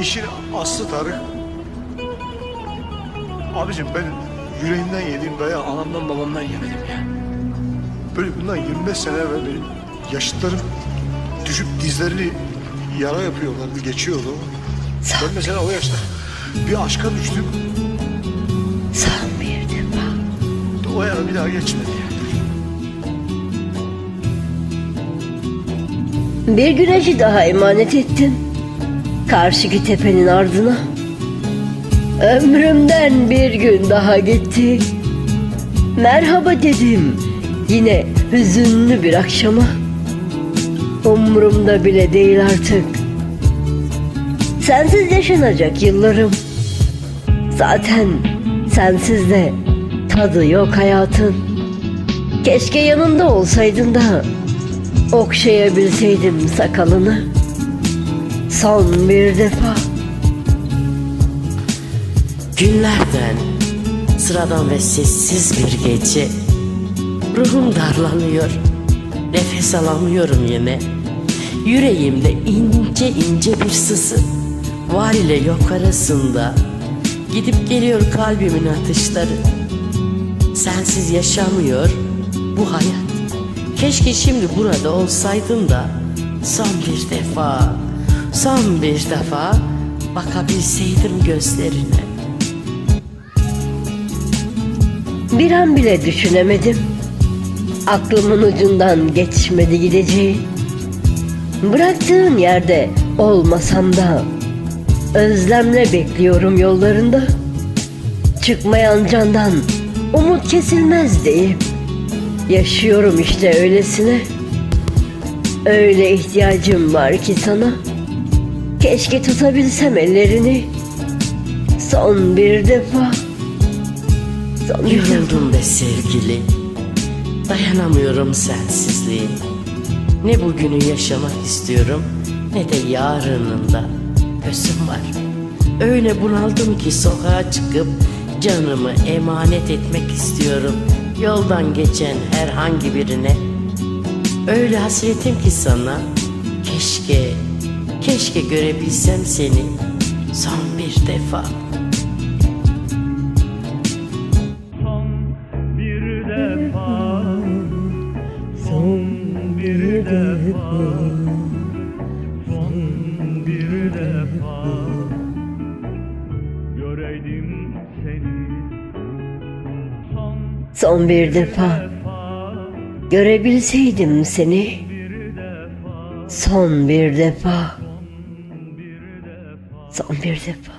işin aslı Tarık. Abicim ben yüreğimden yediğim dayağı anamdan babamdan yemedim ya. Böyle bundan 25 sene evvel benim yaşıtlarım düşüp dizlerini yara yapıyorlardı, geçiyordu. Ben mesela o yaşta bir aşka düştüm. Son bir defa. O yara bir daha geçmedi yani. Bir güneşi daha emanet ettim. Karşıki tepenin ardına. Ömrümden bir gün daha gitti. Merhaba dedim. Yine hüzünlü bir akşama. Umrumda bile değil artık. Sensiz yaşanacak yıllarım. Zaten sensiz de tadı yok hayatın. Keşke yanında olsaydın da okşayabilseydim sakalını. Son bir defa. Günlerden sıradan ve sessiz bir gece. Ruhum darlanıyor Nefes alamıyorum yine. Yüreğimde ince ince bir sızı Var ile yok arasında. Gidip geliyor kalbimin atışları. Sensiz yaşamıyor bu hayat. Keşke şimdi burada olsaydın da Son bir defa Son bir defa Bakabilseydim gözlerine Bir an bile düşünemedim. Aklımın ucundan geçmedi gideceği. Bıraktığın yerde olmasam da özlemle bekliyorum yollarında. Çıkmayan candan umut kesilmez deyip yaşıyorum işte öylesine. Öyle ihtiyacım var ki sana. Keşke tutabilsem ellerini. Son bir defa. Son bir defa. Yoruldum be sevgili Dayanamıyorum sensizliğe Ne bugünü yaşamak istiyorum Ne de yarınında Gözüm var Öyle bunaldım ki sokağa çıkıp Canımı emanet etmek istiyorum Yoldan geçen herhangi birine Öyle hasretim ki sana Keşke Keşke görebilsem seni Son bir defa. Son bir defa. Son bir defa. Son bir defa. Göreydim seni. Son Son bir defa. görebilseydim seni. Son bir defa. Son bir defa.